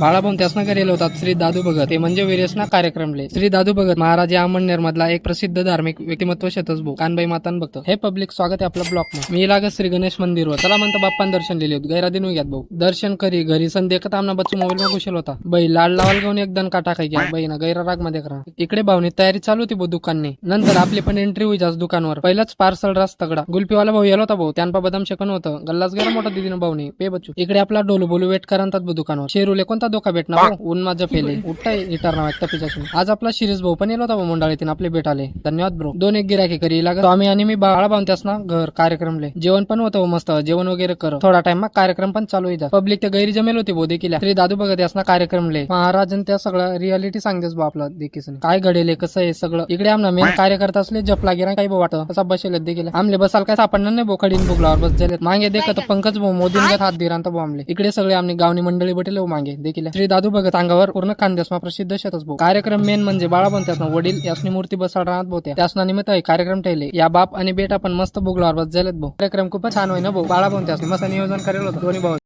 बाळाभाऊन त्यासना करेल होतात श्री दादू भगत. हे म्हणजे वीरेसना कार्यक्रमले श्री दादू भगत महाराज या अमळनेर मधला एक प्रसिद्ध धार्मिक व्यक्तिमत्व शेतच भो कानबाई मातान भक्त. हे पब्लिक स्वागत आहे आपल्या ब्लॉकमध्ये. मी लागत श्री गणेश मंदिर वर चला म्हणता बाप्पान दर्शन लिहिले होते. गैरा दिन घ्यात भाऊ. दर्शन करी घरी सण देखत आमना बच्चू मोबाईल मध्ये घुसेल होता. बाई लाड लावाल घेऊन एक दण काटा खाई घ्या बाई ना गैरा रागमध्ये करा. इकडे भावनी तयारी चालू होती भाऊ दुकानने. नंतर आपली पण एंट्री होई जास दुकानवर. पहिलाच पार्सल रास तगडा. गुलपीवाला भाऊ येला होता भाऊ. त्यांना बदाम शेकन होतं. गल्लाच गेला मोठा दिदीनं भाऊनी. पे बच्चू. इकडे आपला डोलू बोलू वेट करतात भाऊ दुकानवर. शेरूले कोणता धोका भेटणार? ऊन माझं पेले उठताय इटार नाव एकटा पिचासून आज आपला शिरीष भाऊ पण येलो होता भाऊ मंडळीतून. आपले भेट आले. धन्यवाद ब्रो दोन एक गिराकी करी. लागत आम्ही आणि मी बाळा बांधते ना घर कार्यक्रमले जेवण पण होतं मस्त. जेवण वगैरे कर. थोडा टाइम मग कार्यक्रम पण चालू होता पब्लिक ते गैरी जमेल होते भाऊ देखील. श्री दादू बघत असना कार्यक्रमले महाराजन त्या सगळं रियालिटी सांगतेस भाऊ आपला देखील. काय घडेल कसं आहे सगळं. इकडे आमना मेन कार्यकर्ता असले जपला गिरा काही भाऊ वाटत. कसा बसेल देखील. आमले बसाल काय सापडणार नाही बोकडीन बुकलावर बस झाले मागे देखत पंकज भाऊ मोदींगत हात दिरांत भाऊ आमले. इकडे सगळे आम्ही गावनी मंडळी बटेले मागे. केल्या. श्री दादू भगत अंगावर पूर्ण खानदेशमा प्रसिद्ध शेतच भाऊ कार्यक्रम मेन म्हणजे बाळापण पण वडील यासनी मूर्ती बसाड राहत भाऊ त्या त्यासना निमित्त कार्यक्रम ठेवले. या बाप आणि बेटा पण मस्त बुगलावर बस झालेत भाऊ कार्यक्रम खूपच छान होईना भाऊ बाळा पण त्यासनी मस्त नियोजन करेल होतं. दोन्ही भाऊ